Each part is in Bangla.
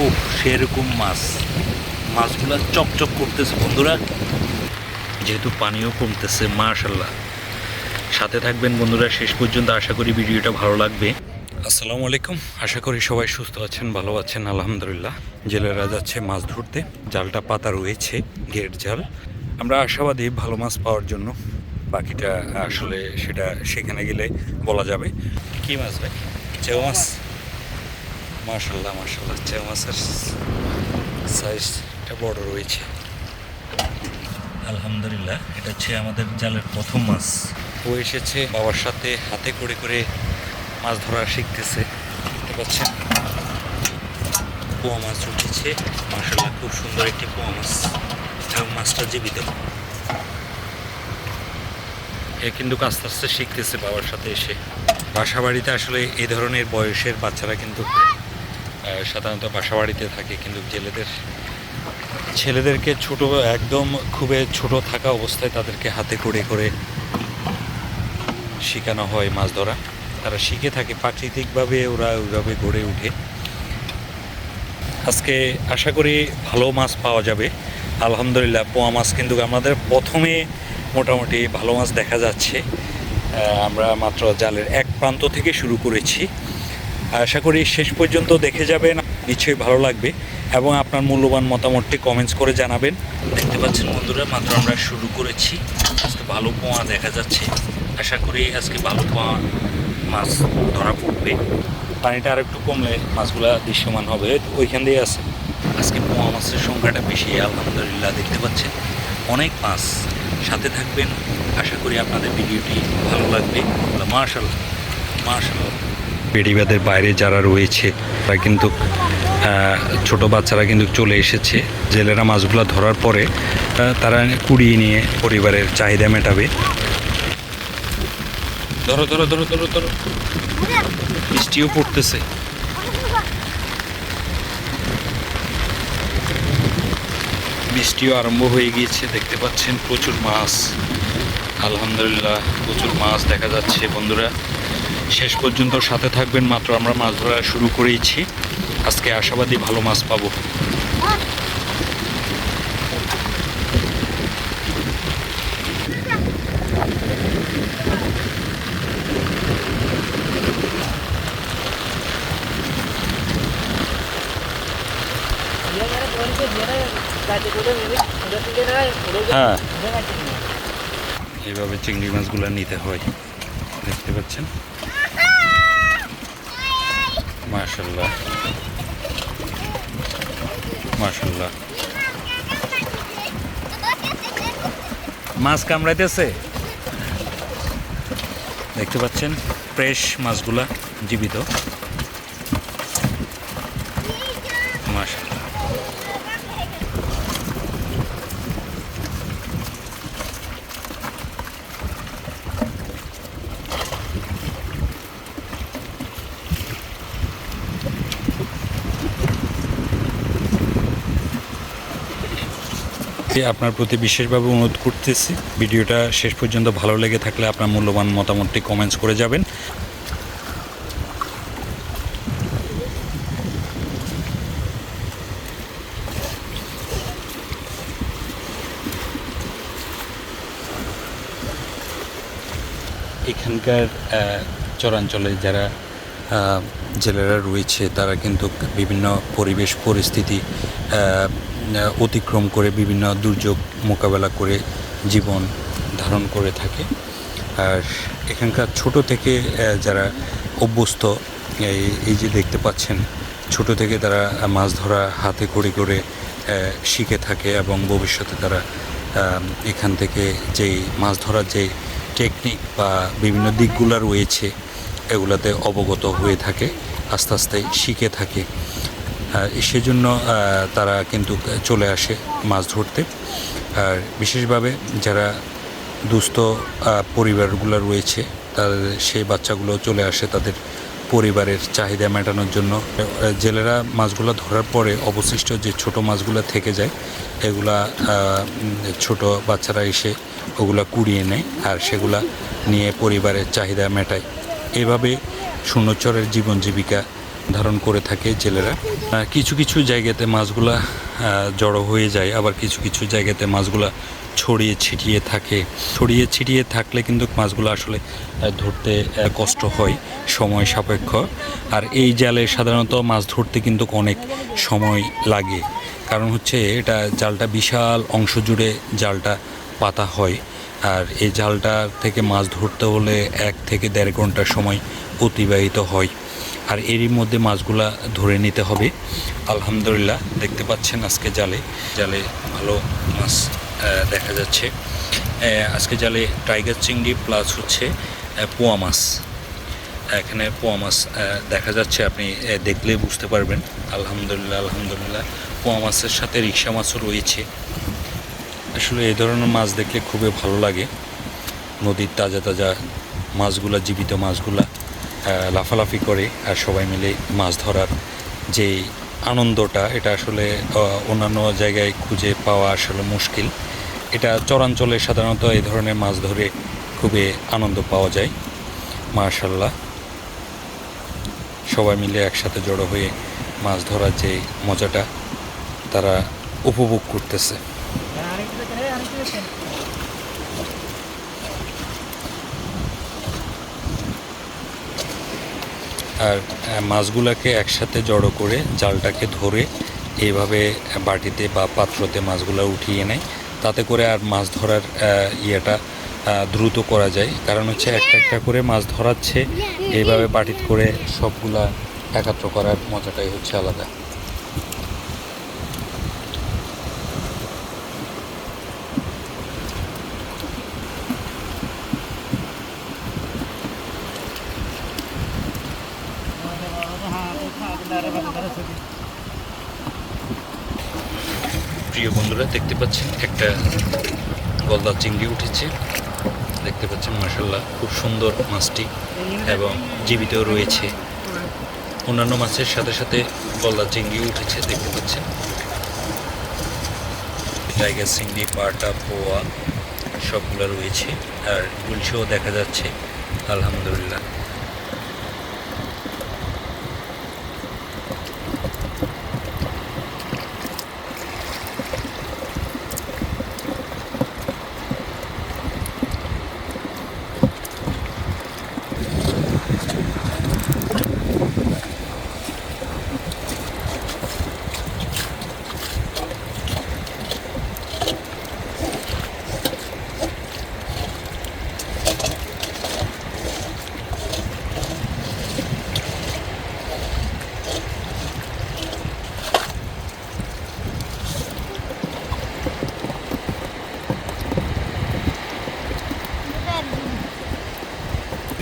ও সেরকম মাছ। মাছগুলো চকচক করতেছে বন্ধুরা। যেহেতু পানিও কমতেছে মাশাল্লাহ সাথে থাকবেন বন্ধুরা শেষ পর্যন্ত আশা করি ভিডিওটা ভালো লাগবে। আসসালামু আলাইকুম। আশা করি সবাই সুস্থ আছেন ভালো আছেন আলহামদুলিল্লাহ। জেলেরা যাচ্ছে মাছ ধরতে। জালটা পাতা রয়েছে গেট জাল। আমরা আশাবাদী ভালো মাছ পাওয়ার জন্য। বাকিটা আসলে সেটা সেখানে গেলে বলা যাবে। কি মাছ ভাই? চেউ মাছ? মাশাল্লাহ মাশাল্লাহ চেউ মাছের সাইজটা বড় রয়েছে। আলহামদুলিল্লাহ, এটা হচ্ছে আমাদের জালের প্রথম মাছ। ও এসেছে বাবার সাথে হাতে করে করে মাছ ধরা শিখতেছে। দেখতে পাচ্ছেন? পোয়া মাছ উঠেছে। মাসাল্লাহ খুব সুন্দর একটি পোয়া মাছ। এবং মাছটা জীবিত। এ কিন্তু আস্তে আস্তে শিখতেছে বাবার সাথে এসে। বাসা বাড়িতে আসলে এই ধরনের বয়সের বাচ্চারা কিন্তু সাধারণত বাসা বাড়িতে থাকে, কিন্তু জেলেদের, ছেলেদেরকে ছোট, একদম খুবই ছোট থাকা অবস্থায় তাদেরকে হাতে করে করে শেখানো হয় মাছ ধরা। তারা শিখে থাকে, প্রাকৃতিকভাবে ওরা ওইভাবে গড়ে উঠে আজকে আশা করি ভালো মাছ পাওয়া যাবে। আলহামদুলিল্লাহ, পোয়া মাছ কিন্তু আমাদের প্রথমে মোটামুটি ভালো মাছ দেখা যাচ্ছে। আমরা মাত্র জালের এক প্রান্ত থেকে শুরু করেছি। আশা করি শেষ পর্যন্ত দেখে যাবেন। নিশ্চয়ই ভালো লাগবে এবং আপনার মূল্যবান মতামতটি কমেন্টস করে জানাবেন। দেখতে পাচ্ছেন বন্ধুরা, মাত্র আমরা শুরু করেছি। আজকে ভালো পোয়া দেখা যাচ্ছে। আশা করি আজকে ভালো পোয়া মাছ ধরা পড়বে। পানিটা আর একটু কমলে মাছগুলা দৃশ্যমান হবে। ওইখান দিয়ে আছে। আজকে পোয়া মাছের সংখ্যাটা বেশি, আলহামদুলিল্লাহ। দেখতে পাচ্ছেন, অনেক মাছ সাথে থাকবেন। আশা করি আপনাদের ভিডিওটি ভালো লাগবে। মার্শাল মার্শাল বেড়িবাদের বাইরে যারা রয়েছে, তারা কিন্তু ছোট বাচ্চারা কিন্তু চলে এসেছে। জেলেরা মাছগুলো ধরার পরে তারা কুড়িয়ে নিয়ে পরিবারের চাহিদা মেটাবে। ধরো ধরো ধরো ধরো ধরো। বৃষ্টিও পড়তেছে। বৃষ্টিও আরম্ভ হয়ে গিয়েছে, দেখতে পাচ্ছেন প্রচুর মাছ। আলহামদুলিল্লাহ, প্রচুর মাছ দেখা যাচ্ছে বন্ধুরা। শেষ পর্যন্ত সাথে থাকবেন, মাত্র আমরা মাছ ধরা শুরু করেইছি। আজকে আশাবাদী ভালো মাছ পাবো। হ্যাঁ। এইভাবে চিংড়ি মাছগুলো নিতে হয়। দেখতে পাচ্ছেন? মাশাল্লাহ মাশাল্লাহ মাছ কামড়াইতেছে? দেখতে পাচ্ছেন ফ্রেশ মাছগুলা জীবিত মাশাল্লাহ আপনার প্রতি বিশেষভাবে অনুরোধ করতেছি, ভিডিওটা শেষ পর্যন্ত ভালো লেগে থাকলে আপনার মূল্যবান মতামতটি কমেন্টস করে যাবেন। এখানকার চরাঞ্চলে যারা জেলেরা রয়েছে, তারা কিন্তু বিভিন্ন পরিবেশ, পরিস্থিতি অতিক্রম করে বিভিন্ন দুর্যোগ মোকাবেলা করে জীবন ধারণ করে থাকে। আর এখানকার ছোট থেকে যারা অভ্যস্ত, এই যে দেখতে পাচ্ছেন, ছোট থেকে তারা মাছ ধরা হাতে করে করে শিখে থাকে এবং ভবিষ্যতে তারা এখান থেকে যেই মাছ ধরার যে টেকনিক বা বিভিন্ন দিকগুলো রয়েছে, এগুলাতে অবগত হয়ে থাকে, আস্তে আস্তে শিখে থাকে। সেজন্য তারা কিন্তু চলে আসে মাছ ধরতে। আর বিশেষভাবে যারা দুস্থ পরিবারগুলো রয়েছে তাদের সেই বাচ্চাগুলো চলে আসে তাদের পরিবারের চাহিদা মেটানোর জন্য। জেলেরা মাছগুলো ধরার পরে অবশিষ্ট যে ছোট মাছগুলো থেকে যায়, এগুলা ছোট বাচ্চারা এসে ওগুলা কুড়িয়ে নেয় আর সেগুলা নিয়ে পরিবারের চাহিদা মেটায়। এভাবে শূন্যচরের জীবন জীবিকা ধারণ করে থাকে জেলেরা। কিছু কিছু জায়গাতে মাছগুলা জড়ো হয়ে যায়, আবার কিছু কিছু জায়গাতে মাছগুলা ছড়িয়ে ছিটিয়ে থাকে। ছড়িয়ে ছিটিয়ে থাকলে কিন্তু মাছগুলো আসলে ধরতে কষ্ট হয়, সময় সাপেক্ষ। আর এই জালে সাধারণত মাছ ধরতে কিন্তু অনেক সময় লাগে। কারণ হচ্ছে এটা জালটা বিশাল অংশ জুড়ে জালটা পাতা হয়। আর এই জালটা থেকে মাছ ধরতে হলে এক থেকে দেড় ঘণ্টা সময় অতিবাহিত হয়। আর এরই মধ্যে মাছগুলা ধরে নিতে হবে। আলহামদুলিল্লাহ দেখতে পাচ্ছেন আজকে জালে। জালে ভালো মাছ দেখা যাচ্ছে। আজকে জালে টাইগার চিংড়ি প্লাস হচ্ছে পোয়া মাছ। এখানে পোয়া মাছ দেখা যাচ্ছে আপনি আহ, দেখলে বুঝতে পারবেন। আলহামদুলিল্লাহ আলহামদুলিল্লাহ। পোয়া মাছের সাথে রিক্সা মাছও রয়েছে। আসলে এই ধরনের মাছ দেখলে খুবই ভালো লাগে। নদীর তাজা তাজা মাছগুলা জীবিত মাছগুলা। লাফালাফি করে আর সবাই মিলে মাছ ধরার যে আনন্দটা, এটা আসলে অন্যান্য জায়গায় খুঁজে পাওয়া আসলে মুশকিল। এটা চরাঞ্চলে সাধারণত এই ধরনের মাছ ধরে খুবই আনন্দ পাওয়া যায়। মার্শাল্লাহ সবাই মিলে একসাথে জড়ো হয়ে মাছ ধরার যে মজাটা, তারা উপভোগ করতেছে আর আহ, মাছগুলাকে একসাথে জড়ো করে জালটাকে ধরে এইভাবে বাটিতে বা পাত্রতে মাছগুলো উঠিয়ে নেয়। তাতে করে আর মাছ ধরার ইয়েটা দ্রুত করা যায়। কারণ হচ্ছে একটা একটা করে মাছ ধরাচ্ছে। এইভাবে বাটিত করে সবগুলা একাত্র করার মজাটাই হচ্ছে আলাদা। প্রিয় বন্ধুরা, দেখতে পাচ্ছেন একটা গলদা চিংড়ি উঠেছে। দেখতে পাচ্ছেন মাসাল্লাহ খুব সুন্দর মাছটি এবং জীবিত রয়েছে। অন্যান্য মাছের সাথে সাথে গলদা চিংড়ি উঠেছে, দেখতে পাচ্ছেন। টাইগার চিংড়ি, পাটা, পোয়া, সবগুলো রয়েছে। আর গুলশিও দেখা যাচ্ছে, আলহামদুলিল্লাহ।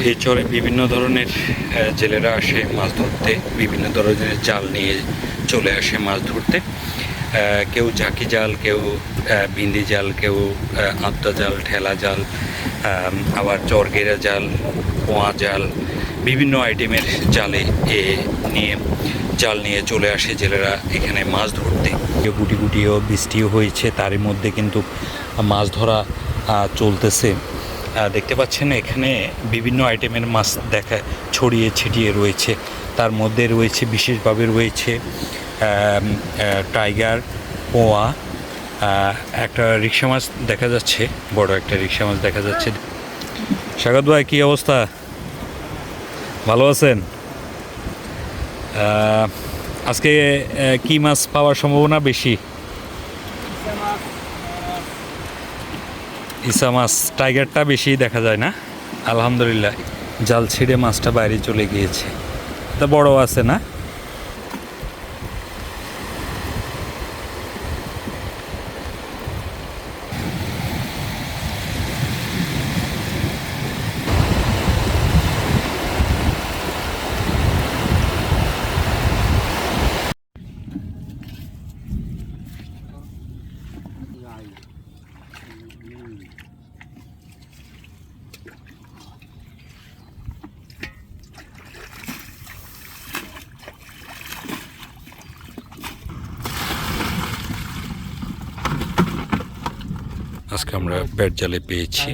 এই চরে বিভিন্ন ধরনের জেলেরা আসে মাছ ধরতে, বিভিন্ন ধরনের জাল নিয়ে চলে আসে মাছ ধরতে। কেউ ঝাঁকি জাল, কেউ বিন্দি জাল, কেউ আদ্যা জাল, ঠেলা জাল আবার চরগেরা জাল, পোয়া জাল, বিভিন্ন আইটেমের জালে এ নিয়ে, জাল নিয়ে চলে আসে জেলেরা এখানে মাছ ধরতে। গুটি গুটিও বৃষ্টিও হয়েছে, তারই মধ্যে কিন্তু মাছ ধরা চলতেছে। দেখতে পাচ্ছেন এখানে বিভিন্ন আইটেমের মাছ দেখা, ছড়িয়ে ছিটিয়ে রয়েছে। তার মধ্যে রয়েছে, বিশেষভাবে রয়েছে টাইগার, পোয়া একটা রিক্সা মাছ দেখা যাচ্ছে, বড় একটা রিক্সা মাছ দেখা যাচ্ছে। স্বাগত ভাই, কী অবস্থা? ভালো আছেন? আজকে কি মাছ পাওয়ার সম্ভাবনা বেশি? ইসা মাছ টাইগারটা বেশি দেখা যায় না। আলহামদুলিল্লাহ, জাল ছিঁড়ে মাছটা বাইরে চলে গিয়েছে। তা বড় আছে না? আজকে আমরা ব্যাট জালে পেয়েছি।